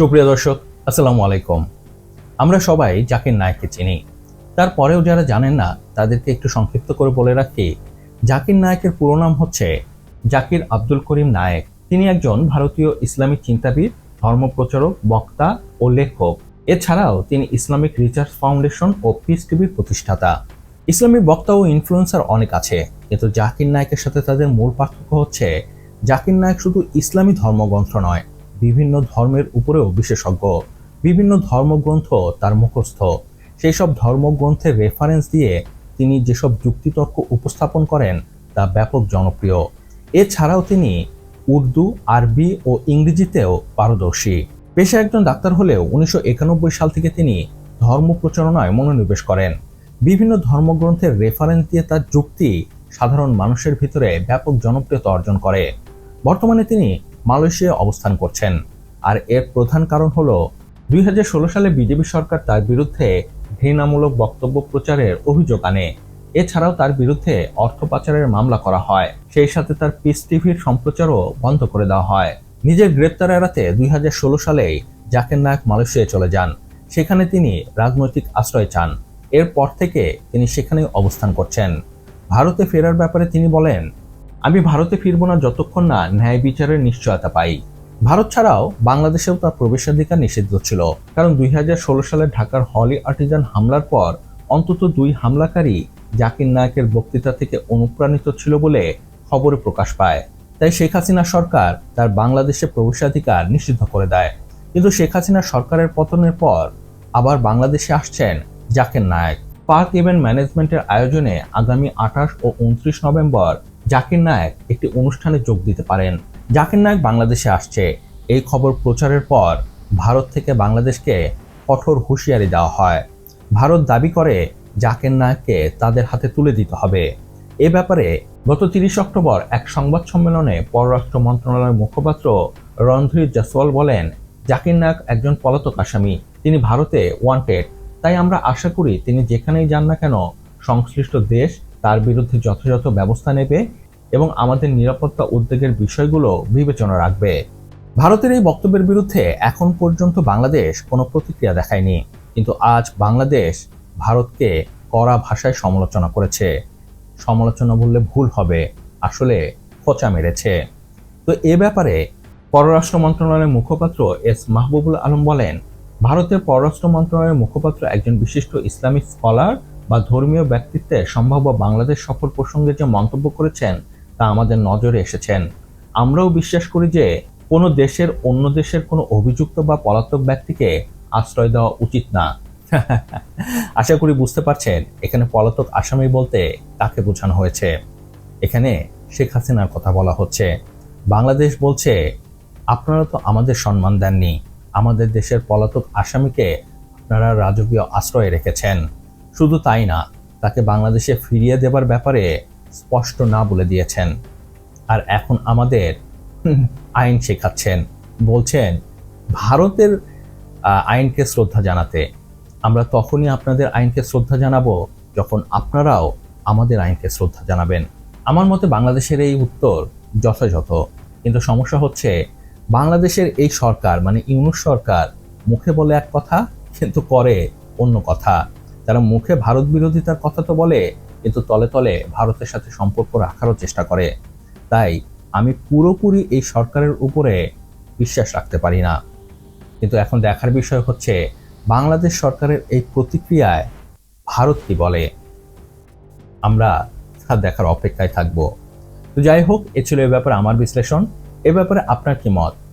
সুপ্রিয় দর্শক, আসসালামু আলাইকুম। আমরা সবাই জাকির নায়ককে চিনি। তারপরেও যারা জানেন না, তাদেরকে একটু সংক্ষিপ্ত করে বলে রাখি, জাকির নায়কের পুরো নাম হচ্ছে জাকির আব্দুল করিম নায়েক। তিনি একজন ভারতীয় ইসলামিক চিন্তাবিদ ধর্মপ্রচারক বক্তা ও লেখক। এছাড়াও তিনি ইসলামিক রিসার্চ ফাউন্ডেশন ও পিস টিভির প্রতিষ্ঠাতা। ইসলামিক বক্তা ও ইনফ্লুয়েন্সার অনেক আছে, কিন্তু জাকির নায়কের সাথে তাদের মূল পার্থক্য হচ্ছে, জাকির নায়ক শুধু ইসলামী ধর্মগ্রন্থ নয় বিভিন্ন ধর্মের উপরেও বিশেষজ্ঞ, বিভিন্ন ধর্মগ্রন্থ তার মুখস্থ। সেই সব ধর্মগ্রন্থের রেফারেন্স দিয়ে তিনি যেসব যুক্তিতর্ক উপস্থাপন করেন তা ব্যাপক জনপ্রিয়। এছাড়াও তিনি উর্দু, আরবি ও ইংরেজিতেও পারদর্শী। পেশা একজন ডাক্তার হলেও উনিশশো একানব্বই সাল থেকে তিনি ধর্ম প্রচারণায় মনোনিবেশ করেন। বিভিন্ন ধর্মগ্রন্থের রেফারেন্স দিয়ে তার যুক্তি সাধারণ মানুষের ভিতরে ব্যাপক জনপ্রিয়তা অর্জন করে। বর্তমানে তিনি মালয়েশিয়ায় অবস্থান করছেন। আর এর প্রধান কারণ হল, দুই হাজার ষোলো সালে বিজেপি সরকার তার বিরুদ্ধে ঘৃণামূলক বক্তব্য প্রচারের অভিযোগ আনে। এছাড়াও তার বিরুদ্ধে অর্থ পাচারের মামলা করা হয়। সেই সাথে তার পিস টিভির সম্প্রচারও বন্ধ করে দেওয়া হয়। নিজের গ্রেপ্তার এড়াতে দুই হাজার ষোলো সালেই জাকের নায়ক মালয়েশিয়ায় চলে যান। সেখানে তিনি রাজনৈতিক আশ্রয় চান। এরপর থেকে তিনি সেখানেই অবস্থান করছেন। ভারতে ফেরার ব্যাপারে তিনি বলেন আমি ভারতে ফিরব না যতক্ষণ না ন্যায় বিচারের নিশ্চয়তা পাই। ভারত ছাড়াও বাংলাদেশেও তার প্রবেশাধিকার নিষিদ্ধ ছিল। কারণ দুই সালে ঢাকার হলি আর্টিজান হামলার পর অন্তত দুই হামলাকারী জাকির নায়কের বক্তৃতা থেকে অনুপ্রাণিত ছিল বলে খবরে প্রকাশ পায়। তাই শেখ হাসিনা সরকার তার বাংলাদেশে প্রবেশাধিকার নিষিদ্ধ করে দেয়। কিন্তু শেখ হাসিনা সরকারের পতনের পর আবার বাংলাদেশে আসছেন জাকির নায়ক। পার্ক ইভেন্ট ম্যানেজমেন্টের আয়োজনে আগামী আঠাশ ও উনত্রিশ নভেম্বর জাকির নায়ক একটি অনুষ্ঠানে যোগ দিতে পারেন। জাকির নায়ক বাংলাদেশে আসছে। এই খবর প্রচারের পর ভারত থেকে বাংলাদেশকে কঠোর হুঁশিয়ারি দেওয়া হয়। ভারত দাবি করে, জাকির নায়ককে তাদের হাতে তুলে দিতে হবে। এ ব্যাপারে গত তিরিশ অক্টোবর এক সংবাদ সম্মেলনে পররাষ্ট্র মন্ত্রণালয়ের মুখপাত্র রণধীর জসওয়াল বলেন, জাকির নায়ক একজন পলাতক আসামি। তিনি ভারতে ওয়ান্টেড তাই আমরা আশা করি তিনি যেখানেই যান না কেন, সংশ্লিষ্ট দেশ তার বিরুদ্ধে যথাযথ ব্যবস্থা নেবে এবং আমাদের নিরাপত্তা উদ্বেগের বিষয়গুলো বিবেচনা রাখবে। ভারতের এই বক্তব্যের বিরুদ্ধে এখন পর্যন্ত বাংলাদেশ কোনো প্রতিক্রিয়া দেখায়নি। কিন্তু আজ বাংলাদেশ ভারতকে কড়া ভাষায় সমালোচনা করেছে। সমালোচনা বললে ভুল হবে, আসলে খোঁচা মেরেছে। তো এ ব্যাপারে পররাষ্ট্র মন্ত্রণালয়ের মুখপাত্র এস মাহবুবুল আলম বলেন, ভারতের পররাষ্ট্র মন্ত্রণালয়ের মুখপাত্র একজন বিশিষ্ট ইসলামিক স্কলার বা ধর্মীয় ব্যক্তিত্বে সম্ভাব্য বাংলাদেশ সফর প্রসঙ্গে যে মন্তব্য করেছেন, তা আমাদের নজরে এসেছেন। আমরাও বিশ্বাস করি যে, কোনো দেশের অন্য দেশের কোনো অভিযুক্ত বা পলাতক ব্যক্তিকে আশ্রয় দেওয়া উচিত না। আশা করি বুঝতে পারছেন, এখানে পলাতক আসামি বলতে কাকে বোঝানো হয়েছে। এখানে শেখ হাসিনার কথা বলা হচ্ছে। বাংলাদেশ বলছে, আপনারা তো আমাদের সম্মান দেননি। আমাদের দেশের পলাতক আসামিকে আপনারা রাজকীয় আশ্রয়ে রেখেছেন। শুধু তাই না, তাকে বাংলাদেশে ফিরিয়ে দেবার ব্যাপারে স্পষ্ট না বলে দিয়েছেন। আর এখন আমাদের আইন শেখাচ্ছেন। বলছেন, ভারতের আইনকে শ্রদ্ধা জানাতে। আমরা তখনই আপনাদের আইনকে শ্রদ্ধা জানাব যখন আপনারাও আমাদের আইনকে শ্রদ্ধা জানাবেন। আমার মতে বাংলাদেশের এই উত্তর যথাযথ। কিন্তু সমস্যা হচ্ছে, বাংলাদেশের এই সরকার মানে ইউনুস সরকার, মুখে বলে এক কথা, কিন্তু করে অন্য কথা। তারা মুখে ভারত বিরোধিতার কথা তো বলে, কিন্তু তলে তলে ভারতের সাথে সম্পর্ক রাখারও চেষ্টা করে। তাই আমি পুরোপুরি এই সরকারের উপরে বিশ্বাস রাখতে পারি না। কিন্তু এখন দেখার বিষয় হচ্ছে, বাংলাদেশ সরকারের এই প্রতিক্রিয়ায় ভারত কি বলে? আমরা তা দেখার অপেক্ষায় থাকব। তো যাই হোক, এ ছিল এ ব্যাপারে আমার বিশ্লেষণ। এ ব্যাপারে আপনার কি মত?